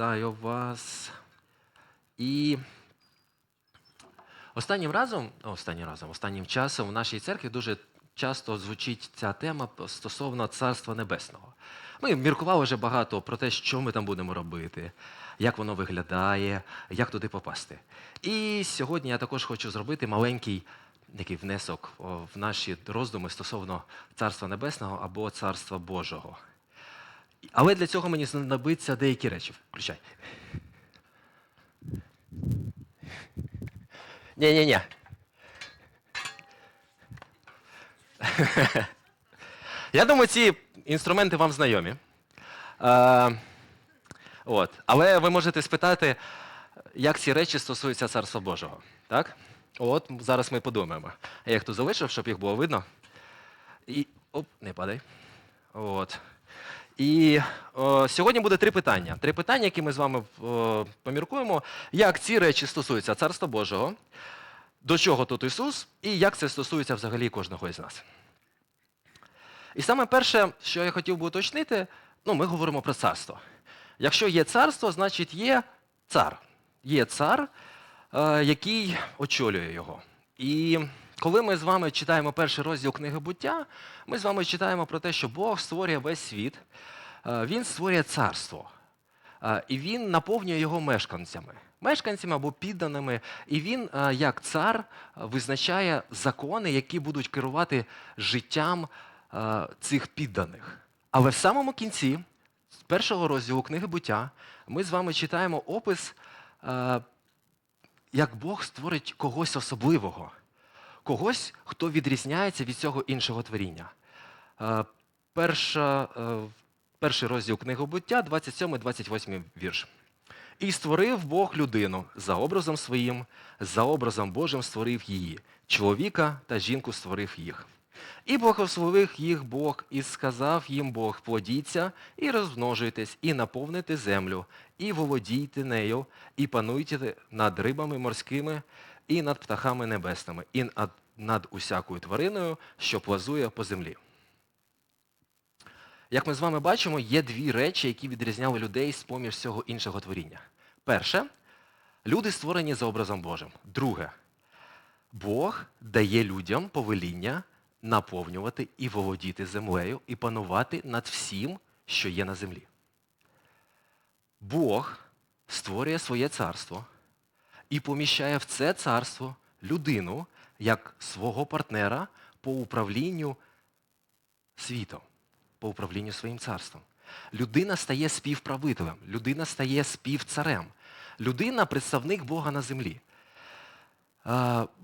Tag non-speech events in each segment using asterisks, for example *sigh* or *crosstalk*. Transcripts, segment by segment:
Вітаю вас. І останнім разом, останнім разом, останнім часом в нашій церкві дуже часто звучить ця тема стосовно Царства Небесного. Ми міркували вже багато про те, що ми там будемо робити, як воно виглядає, як туди попасти. І сьогодні я також хочу зробити маленький такий внесок в наші роздуми стосовно Царства Небесного або Царства Божого. Але для цього мені знадобиться деякі речі. Включай. Ні-ні-ні. *laughs* Я думаю, ці інструменти вам знайомі. Е, от. Але ви можете спитати, як ці речі стосуються Царства Божого. Так? От, зараз ми подумаємо. Я їх тут залишив, щоб їх було видно. І. Оп, не падай. От. І о, сьогодні буде три питання. Три питання, які ми з вами о, поміркуємо, як ці речі стосуються Царства Божого, до чого тут Ісус, і як це стосується взагалі кожного із нас. І саме перше, що я хотів би уточнити, ну, ми говоримо про царство. Якщо є царство, значить є цар. Є цар, е, який очолює його. І коли ми з вами читаємо перший розділ книги буття, ми з вами читаємо про те, що Бог створює весь світ, Він створює царство. Е, І він наповнює його мешканцями, мешканцями або підданими. І він, е, як цар, е, визначає закони, які будуть керувати життям е, цих підданих. Але в самому кінці, з першого розділу книги буття, ми з вами читаємо опис, е, як Бог створить когось особливого, когось, хто відрізняється від цього іншого творіння. Е, Перша, е, перший розділ книги буття, 27-28 вірш. І створив Бог людину за образом своїм, за образом Божим створив її, чоловіка та жінку створив їх. І благословив їх Бог, і сказав їм Бог: плодіться і розмножуйтесь, і наповните землю, і володійте нею, і пануйте над рибами морськими, і над птахами небесними, і над усякою твариною, що плазує по землі. Як ми з вами бачимо, є дві речі, які відрізняли людей з поміж всього іншого творіння. Перше, люди створені за образом Божим. Друге, Бог дає людям повеління наповнювати і володіти землею і панувати над всім, що є на землі. Бог створює своє царство і поміщає в це царство людину як свого партнера по управлінню світом, по управлінню своїм царством. Людина стає співправителем, людина стає співцарем. Людина представник Бога на землі.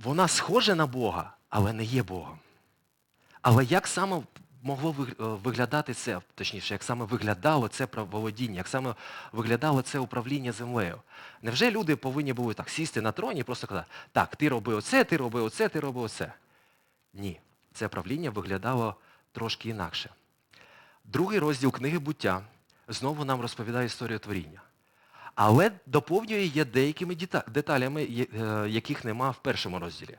Вона схожа на Бога, але не є Богом. Але як саме могло е, виглядати це, точніше, як саме виглядало це правоволодіння, як саме виглядало це управління землею? Невже люди повинні були так сісти на троні і просто казати, так, ти роби оце, ти роби оце, ти роби оце? Ні, це правління виглядало трошки інакше. Другий розділ книги буття знову нам розповідає історію творіння. Але доповнює її деякими деталями, е, яких нема в першому розділі.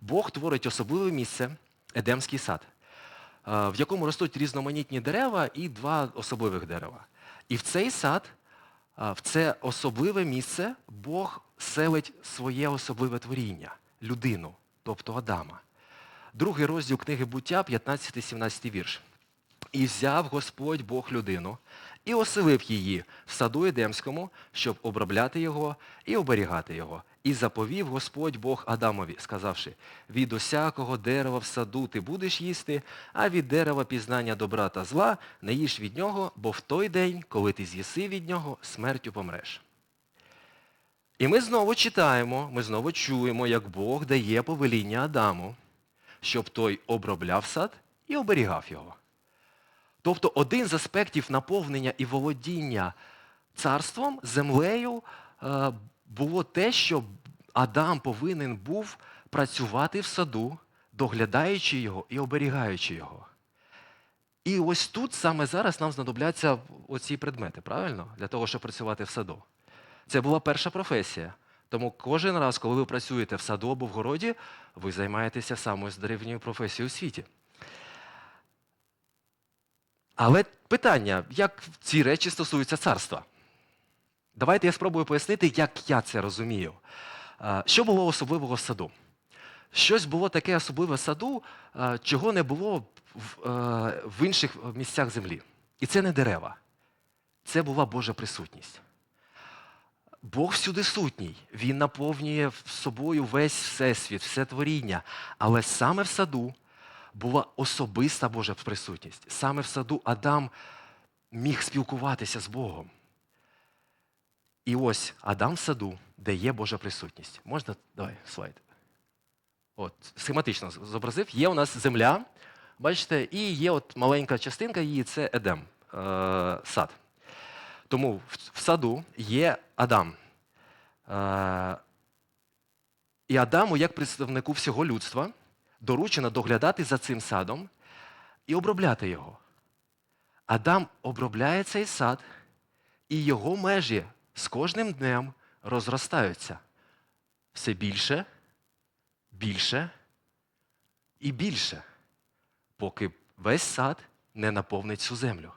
Бог творить особливе місце, Едемський сад, е, в якому ростуть різноманітні дерева і два особливих дерева. І в цей сад, е, в це особливе місце Бог селить своє особливе творіння людину, тобто Адама. Другий розділ книги буття, 15-17 вірш. І взяв Господь Бог людину і оселив її в саду Едемському, щоб обробляти його і оберігати його. І заповів Господь Бог Адамові, сказавши, від усякого дерева в саду ти будеш їсти, а від дерева пізнання добра та зла не їж від нього, бо в той день, коли ти з'їси від нього, смертю помреш. І ми знову читаємо, ми знову чуємо, як Бог дає повеління Адаму, щоб той обробляв сад і оберігав його. Тобто один з аспектів наповнення і володіння царством, землею, е, було те, що Адам повинен був працювати в саду, доглядаючи його і оберігаючи його. І ось тут саме зараз нам знадобляться оці предмети, правильно? Для того, щоб працювати в саду. Це була перша професія. Тому кожен раз, коли ви працюєте в саду або в городі, ви займаєтеся самою древньою професією у світі. Але питання, як ці речі стосуються царства? Давайте я спробую пояснити, як я це розумію. Е, Що було особливого в саду? Щось було таке особливе в саду, е, чого не було е, в інших місцях землі. І це не дерева, це була Божа присутність. Бог всюди сутній, Він наповнює собою весь всесвіт, все творіння. Але саме в саду була особиста Божа присутність. Саме в саду Адам міг спілкуватися з Богом. І ось Адам в саду, де є Божа присутність. Можна? Давай, слайд. От, схематично зобразив. Є у нас земля, бачите, і є от маленька частинка її це Едем, е, сад. Тому в, саду є Адам. Е, і Адаму, як представнику всього людства, доручено доглядати за цим садом і обробляти його. Адам обробляє цей сад, і його межі з кожним днем розростаються все більше, більше і більше, поки весь сад не наповнить цю землю,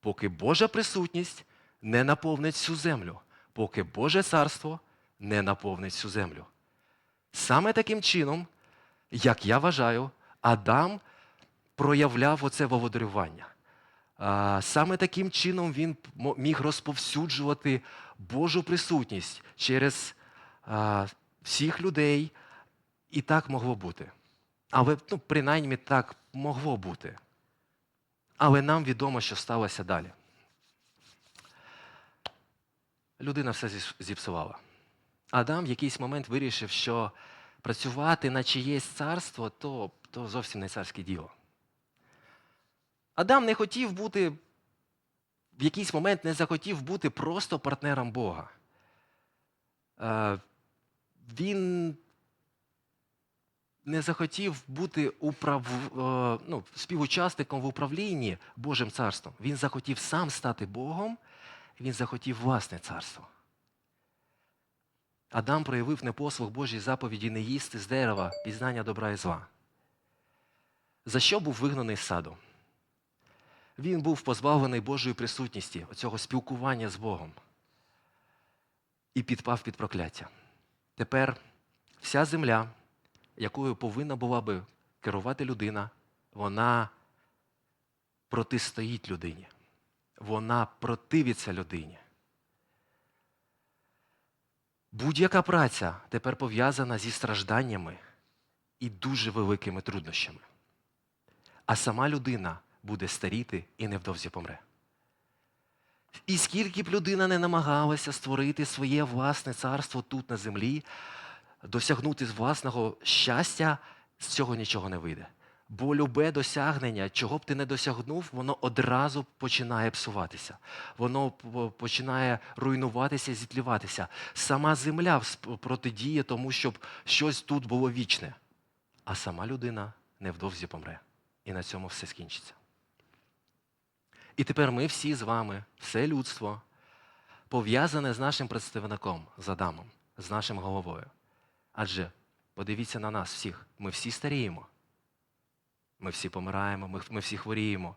поки Божа присутність не наповнить цю землю, поки Боже царство не наповнить цю землю. Саме таким чином, як я вважаю, Адам проявляв оце володарювання. А, Саме таким чином він міг розповсюджувати Божу присутність через всіх людей, і так могло бути. Але ну, принаймні так могло бути. Але нам відомо, що сталося далі. Людина все зіпсувала. Адам в якийсь момент вирішив, що працювати на чиєсь царство то, то зовсім не царське діло. Адам не хотів бути, в якийсь момент не захотів бути просто партнером Бога. Е, Він не захотів бути управ... е, ну, співучасником в управлінні Божим царством. Він захотів сам стати Богом, він захотів власне царство. Адам проявив непослух Божій заповіді не їсти з дерева пізнання добра і зла. За що був вигнаний з саду? Він був позбавлений Божої присутності, оцього спілкування з Богом. І підпав під прокляття. Тепер вся земля, якою повинна була би керувати людина, вона протистоїть людині. Вона противиться людині. Будь-яка праця тепер пов'язана зі стражданнями і дуже великими труднощами. А сама людина буде старіти і невдовзі помре. І скільки б людина не намагалася створити своє власне царство тут на землі, досягнути власного щастя, з цього нічого не вийде. Бо любе досягнення, чого б ти не досягнув, воно одразу починає псуватися. Воно починає руйнуватися, зітліватися. Сама земля протидіє тому, щоб щось тут було вічне. А сама людина невдовзі помре. І на цьому все скінчиться. І тепер ми всі з вами, все людство, пов'язане з нашим представником, з Адамом, з нашим головою. Адже подивіться на нас всіх, ми всі старіємо. Ми всі помираємо, ми, ми всі хворіємо.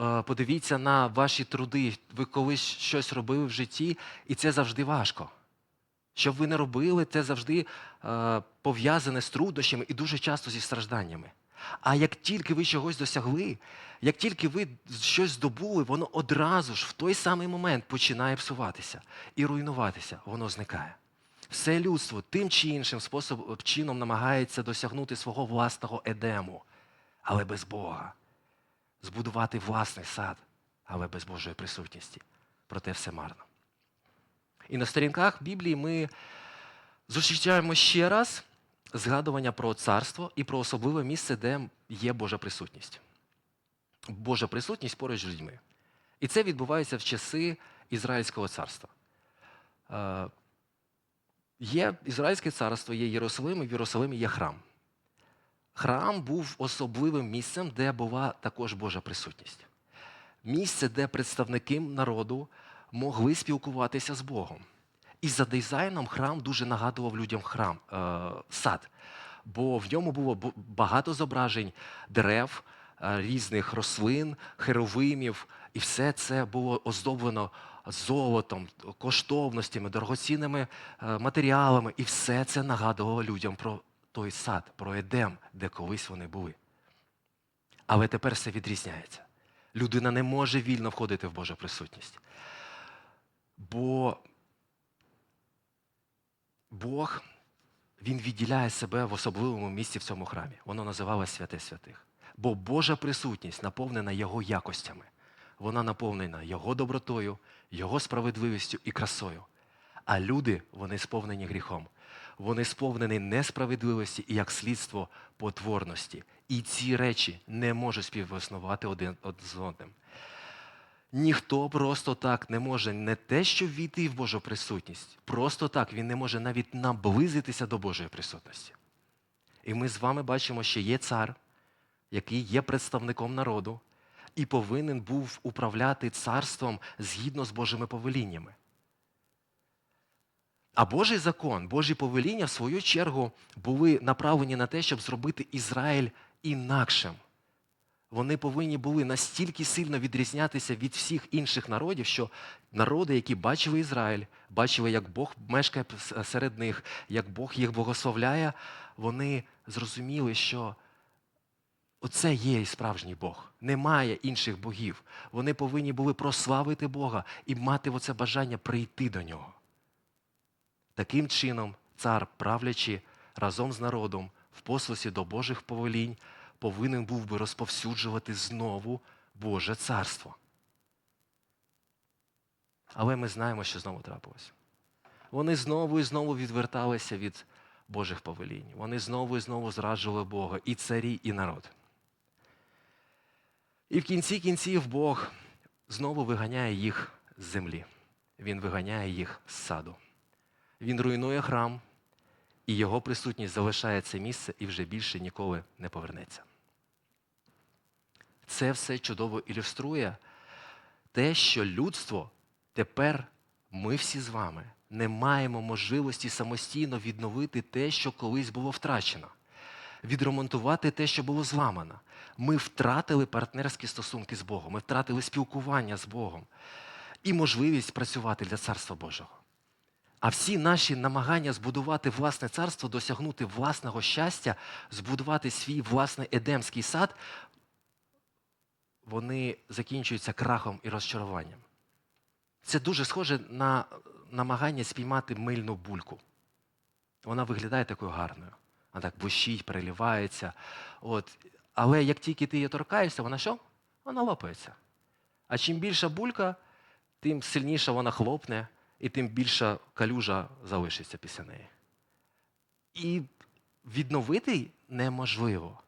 Е, Подивіться на ваші труди. Ви колись щось робили в житті, і це завжди важко. Що б ви не робили, це завжди е, пов'язане з труднощами і дуже часто зі стражданнями. А як тільки ви чогось досягли, як тільки ви щось здобули, воно одразу ж в той самий момент починає псуватися і руйнуватися, воно зникає. Все людство тим чи іншим способом чином намагається досягнути свого власного едему, але без Бога. Збудувати власний сад, але без Божої присутності. Проте все марно. І на сторінках Біблії ми зустрічаємо ще раз згадування про царство і про особливе місце, де є Божа присутність. Божа присутність поруч з людьми. І це відбувається в часи Ізраїльського царства. Є Ізраїльське царство, є Єрусалим, і в Єрусалимі є храм. Храм був особливим місцем, де була також Божа присутність. Місце, де представники народу могли спілкуватися з Богом. І за дизайном храм дуже нагадував людям храм, е, сад, бо в ньому було багато зображень дерев, е, різних рослин, херовимів, і все це було оздоблено золотом, коштовностями, дорогоцінними е, матеріалами. І все це нагадувало людям про той сад, про Едем, де колись вони були. Але тепер все відрізняється. Людина не може вільно входити в Божу присутність. Бо Бог він відділяє себе в особливому місці в цьому храмі. Воно називалось святе святих. Бо Божа присутність наповнена Його якостями. Вона наповнена Його добротою, Його справедливістю і красою. А люди, вони сповнені гріхом. Вони сповнені несправедливості і як слідство потворності. І ці речі не можуть співіснувати один з одним. Ніхто просто так не може не те, що війти в Божу присутність, просто так він не може навіть наблизитися до Божої присутності. І ми з вами бачимо, що є цар, який є представником народу, і повинен був управляти царством згідно з Божими повеліннями. А Божий закон, Божі повеління, в свою чергу, були направлені на те, щоб зробити Ізраїль інакшим. Вони повинні були настільки сильно відрізнятися від всіх інших народів, що народи, які бачили Ізраїль, бачили, як Бог мешкає серед них, як Бог їх благословляє, вони зрозуміли, що оце є і справжній Бог. Немає інших богів. Вони повинні були прославити Бога і мати оце бажання прийти до нього. Таким чином, цар, правлячи разом з народом в послусі до Божих повелінь, повинен був би розповсюджувати знову Боже царство. Але ми знаємо, що знову трапилося. Вони знову і знову відверталися від Божих повелінь. Вони знову і знову зраджували Бога, і царі, і народ. І в кінці кінців Бог знову виганяє їх з землі. Він виганяє їх з саду. Він руйнує храм, і його присутність залишає це місце і вже більше ніколи не повернеться. Це все чудово ілюструє те, що людство тепер ми всі з вами не маємо можливості самостійно відновити те, що колись було втрачено, відремонтувати те, що було зламано. Ми втратили партнерські стосунки з Богом, ми втратили спілкування з Богом і можливість працювати для Царства Божого. А всі наші намагання збудувати власне царство, досягнути власного щастя, збудувати свій власний едемський сад, вони закінчуються крахом і розчаруванням. Це дуже схоже на намагання спіймати мильну бульку. Вона виглядає такою гарною. Вона так бущить, переливається. От. Але як тільки ти її торкаєшся, вона що? Вона лопається. А чим більша булька, тим сильніше вона хлопне, і тим більша калюжа залишиться після неї. І відновити неможливо.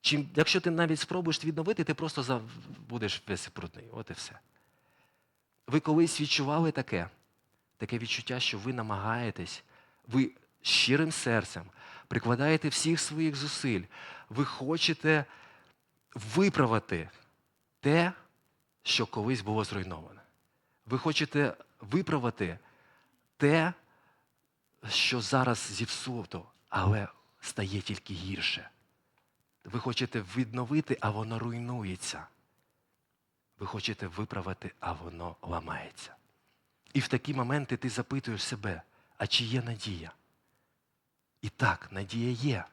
Чим, якщо ти навіть спробуєш відновити, ти просто зав... будеш весь брудний. От і все. Ви колись відчували таке, таке відчуття, що ви намагаєтесь, ви щирим серцем прикладаєте всіх своїх зусиль, ви хочете виправити те, що колись було зруйноване. Ви хочете виправити те, що зараз зіпсуто, але стає тільки гірше. Ви хочете відновити, а воно руйнується. Ви хочете виправити, а воно ламається. І в такі моменти ти запитуєш себе, а чи є надія? І так, надія є.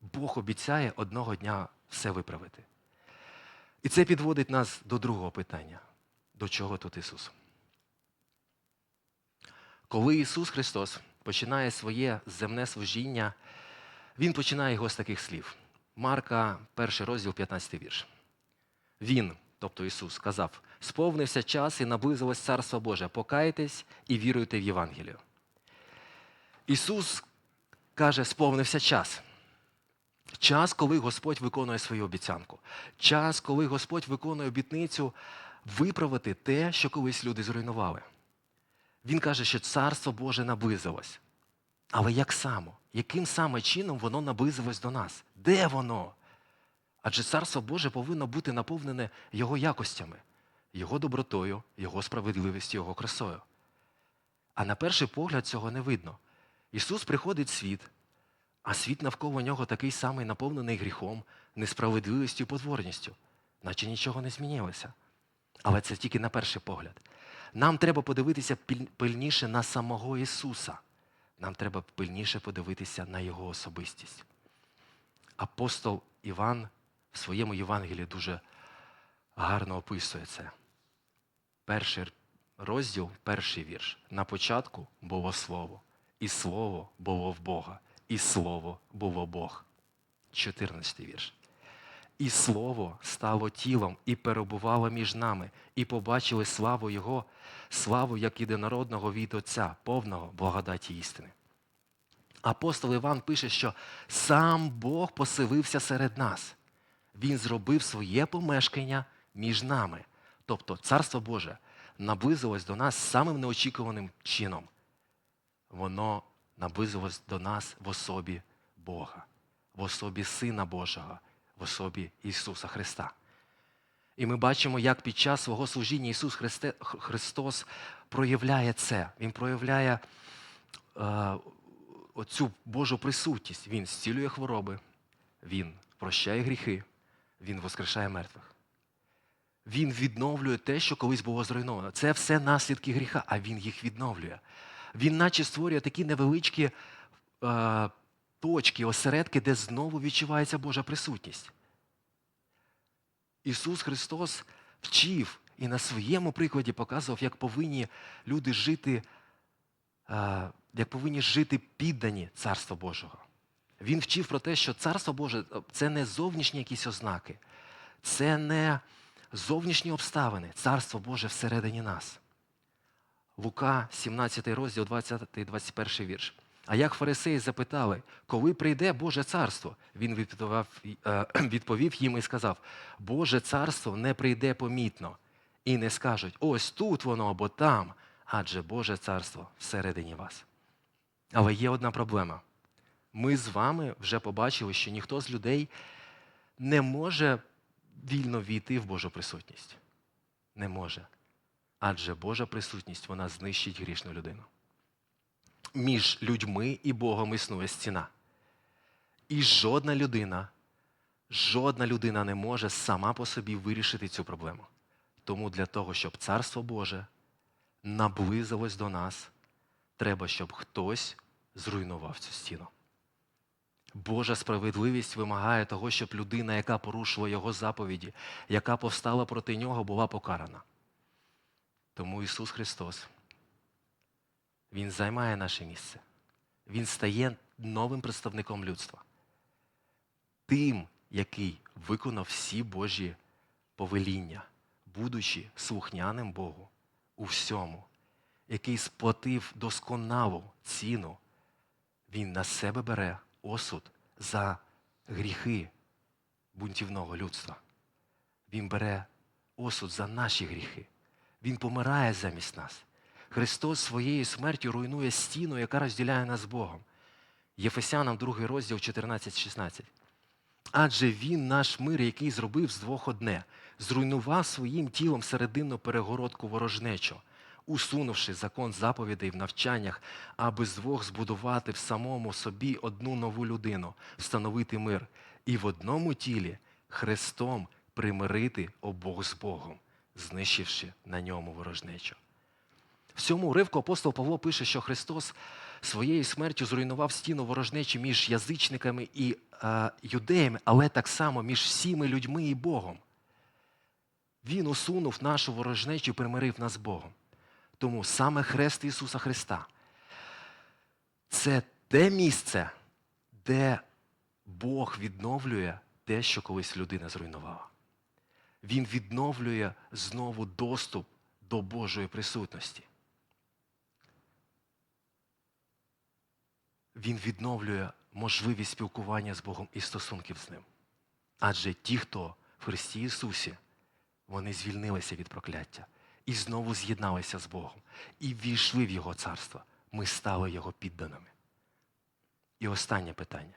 Бог обіцяє одного дня все виправити. І це підводить нас до другого питання. До чого тут Ісус? Коли Ісус Христос починає своє земне служіння, Він починає його з таких слів. Марка, перший розділ, 15 вірш. Він, тобто Ісус, сказав: сповнився час і наблизилось Царство Боже, покайтесь і віруйте в Євангелію. Ісус каже, сповнився час. Час, коли Господь виконує свою обіцянку. Час, коли Господь виконує обітницю виправити те, що колись люди зруйнували. Він каже, що Царство Боже наблизилось. Але як само? Яким саме чином воно наблизилось до нас? Де воно? Адже Царство Боже повинно бути наповнене Його якостями, Його добротою, Його справедливістю, Його красою. А на перший погляд цього не видно. Ісус приходить в світ, а світ навколо нього такий самий наповнений гріхом, несправедливістю і потворністю, наче нічого не змінилося. Але це тільки на перший погляд. Нам треба подивитися пильніше на самого Ісуса. Нам треба пильніше подивитися на Його особистість. Апостол Іван в своєму Євангелії дуже гарно описує це. Перший розділ, перший вірш. На початку було слово, і слово було в Бога, і слово було Бог. 14 вірш. І слово стало тілом і перебувало між нами, і побачили славу Його, славу як єдинородного від Отця, повного благодаті істини. Апостол Іван пише, що сам Бог поселився серед нас. Він зробив своє помешкання між нами. Тобто Царство Боже наблизилось до нас самим неочікуваним чином. Воно наблизилось до нас в особі Бога, в особі Сина Божого, в особі Ісуса Христа. І ми бачимо, як під час свого служіння Ісус Христе, Христос проявляє це. Він проявляє е, оцю Божу присутність. Він зцілює хвороби, Він прощає гріхи, Він воскрешає мертвих. Він відновлює те, що колись було зруйновано. Це все наслідки гріха, а він їх відновлює. Він наче створює такі невеличкі е, точки, осередки, де знову відчувається Божа присутність. Ісус Христос вчив і на своєму прикладі показував, як повинні люди жити, е, як повинні жити піддані Царства Божого. Він вчив про те, що Царство Боже це не зовнішні якісь ознаки, це не зовнішні обставини, Царство Боже всередині нас. Лука, 17 розділ, 20-21 вірш. А як фарисеї запитали, коли прийде Боже царство? Він відповів, е, *clears throat* відповів їм і сказав: Боже царство не прийде помітно, і не скажуть, ось тут воно або там, адже Боже царство всередині вас. Але є одна проблема. Ми з вами вже побачили, що ніхто з людей не може вільно війти в Божу присутність. Не може. Адже Божа присутність вона знищить грішну людину. Між людьми і Богом існує стіна. І жодна людина, жодна людина не може сама по собі вирішити цю проблему. Тому для того, щоб Царство Боже наблизилось до нас, треба, щоб хтось зруйнував цю стіну. Божа справедливість вимагає того, щоб людина, яка порушила його заповіді, яка повстала проти нього, була покарана. Тому Ісус Христос, Він займає наше місце. Він стає новим представником людства. Тим, який виконав всі Божі повеління, будучи слухняним Богу у всьому, який сплатив досконалу ціну, він на себе бере осуд за гріхи бунтівного людства. Він бере осуд за наші гріхи. Він помирає замість нас. Христос своєю смертю руйнує стіну, яка розділяє нас з Богом. Єфесянам 2 розділ 14-16. Адже Він наш мир, який зробив з двох одне, зруйнував своїм тілом серединну перегородку ворожнечу, усунувши закон заповідей в навчаннях, аби з двох збудувати в самому собі одну нову людину, встановити мир, і в одному тілі Христом примирити обох з Богом, знищивши на ньому ворожнечу. В цьому уривку апостол Павло пише, що Христос своєю смертю зруйнував стіну ворожнечі між язичниками і е, юдеями, але так само між всіми людьми і Богом. Він усунув нашу ворожнечу і примирив нас з Богом. Тому саме хрест Ісуса Христа це те місце, де Бог відновлює те, що колись людина зруйнувала. Він відновлює знову доступ до Божої присутності. Він відновлює можливість спілкування з Богом і стосунків з Ним. Адже ті, хто в Христі Ісусі, вони звільнилися від прокляття і знову з'єдналися з Богом, і ввійшли в Його царство. Ми стали Його підданими. І останнє питання: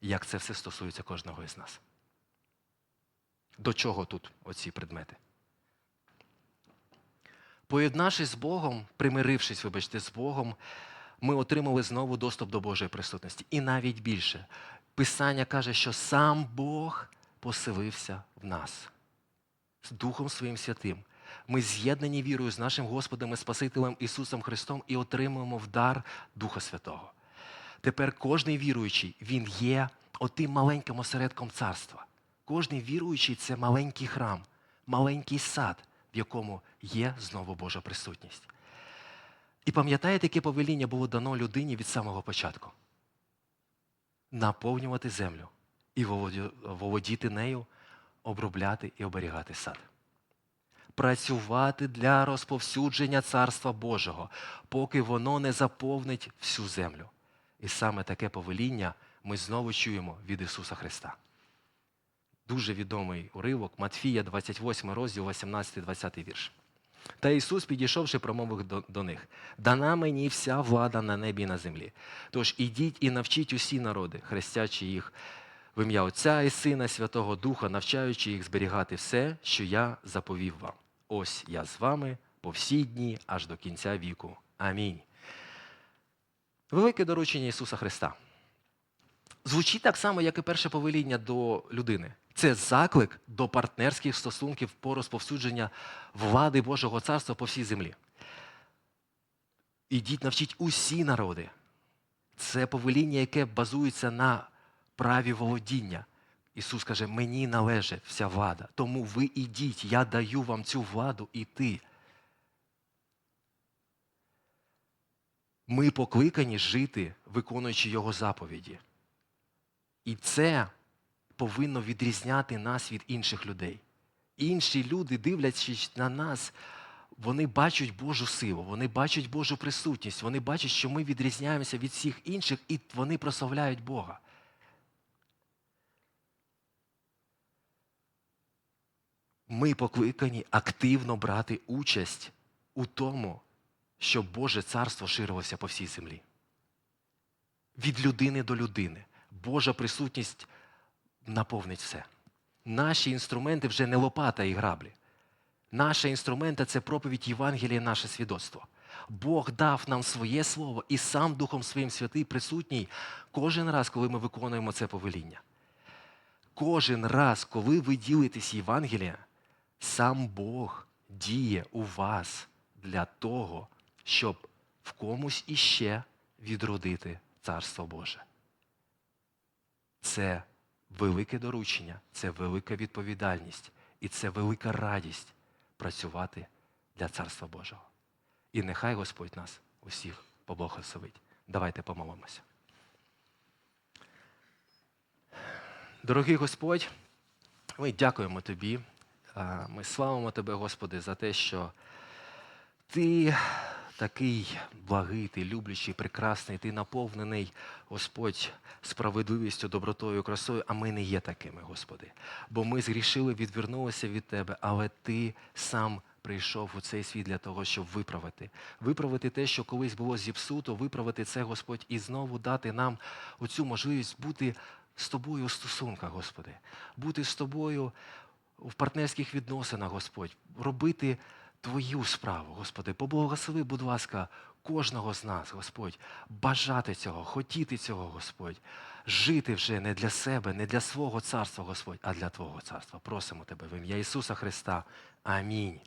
як це все стосується кожного із нас? До чого тут оці предмети? Поєднавшись з Богом, примирившись, вибачте, з Богом, ми отримали знову доступ до Божої присутності. І навіть більше. Писання каже, що сам Бог поселився в нас з Духом Своїм Святим. Ми з'єднані вірою з нашим Господом і Спасителем Ісусом Христом і отримуємо в дар Духа Святого. Тепер кожний віруючий, він є отим маленьким осередком царства. Кожний віруючий це маленький храм, маленький сад, в якому є знову Божа присутність. І пам'ятаєте, яке повеління було дано людині від самого початку? Наповнювати землю і володіти нею, обробляти і оберігати сад. Працювати для розповсюдження Царства Божого, поки воно не заповнить всю землю. І саме таке повеління ми знову чуємо від Ісуса Христа. Дуже відомий уривок Матфія, 28 розділ, 18-20 вірш. Та Ісус, підійшовши, промовив до, до них: Дана мені вся влада на небі і на землі. Тож ідіть і навчіть усі народи, хрестячи їх в ім'я Отця і Сина, Святого Духа, навчаючи їх зберігати все, що я заповів вам. Ось я з вами по всі дні аж до кінця віку. Амінь. Велике доручення Ісуса Христа. Звучить так само, як і перше повеління до людини. Це заклик до партнерських стосунків по розповсюдження влади Божого царства по всій землі. Ідіть, навчіть усі народи. Це повеління, яке базується на праві володіння. Ісус каже, мені належить вся влада, тому ви ідіть, я даю вам цю владу іти. Ми покликані жити, виконуючи Його заповіді. І це повинно відрізняти нас від інших людей. Інші люди, дивлячись на нас, вони бачать Божу силу, вони бачать Божу присутність, вони бачать, що ми відрізняємося від всіх інших, і вони прославляють Бога. Ми покликані активно брати участь у тому, щоб Боже царство ширилося по всій землі. Від людини до людини. Божа присутність наповнить все. Наші інструменти вже не лопата і граблі. Наші інструменти це проповідь Євангелія, наше свідоцтво. Бог дав нам своє слово і сам Духом Своїм Святий присутній кожен раз, коли ми виконуємо це повеління. Кожен раз, коли ви ділитесь Євангелія, сам Бог діє у вас для того, щоб в комусь іще відродити Царство Боже. Це велике доручення, це велика відповідальність і це велика радість працювати для Царства Божого. І нехай Господь нас усіх поблагословить. Давайте помолимося. Дорогий Господь, ми дякуємо Тобі. Ми славимо Тебе, Господи, за те, що Ти такий благий, ти люблячий, прекрасний, ти наповнений, Господь, справедливістю, добротою, красою, а ми не є такими, Господи. Бо ми згрішили, відвернулися від Тебе, але Ти сам прийшов у цей світ для того, щоб виправити. Виправити те, що колись було зіпсуто, виправити це, Господь, і знову дати нам оцю можливість бути з Тобою у стосунках, Господи, бути з Тобою в партнерських відносинах, Господь, робити Твою справу, Господи. Поблагослови, будь ласка, кожного з нас, Господь, бажати цього, хотіти цього, Господь, жити вже не для себе, не для свого царства, Господь, а для Твого царства. Просимо Тебе в ім'я Ісуса Христа. Амінь.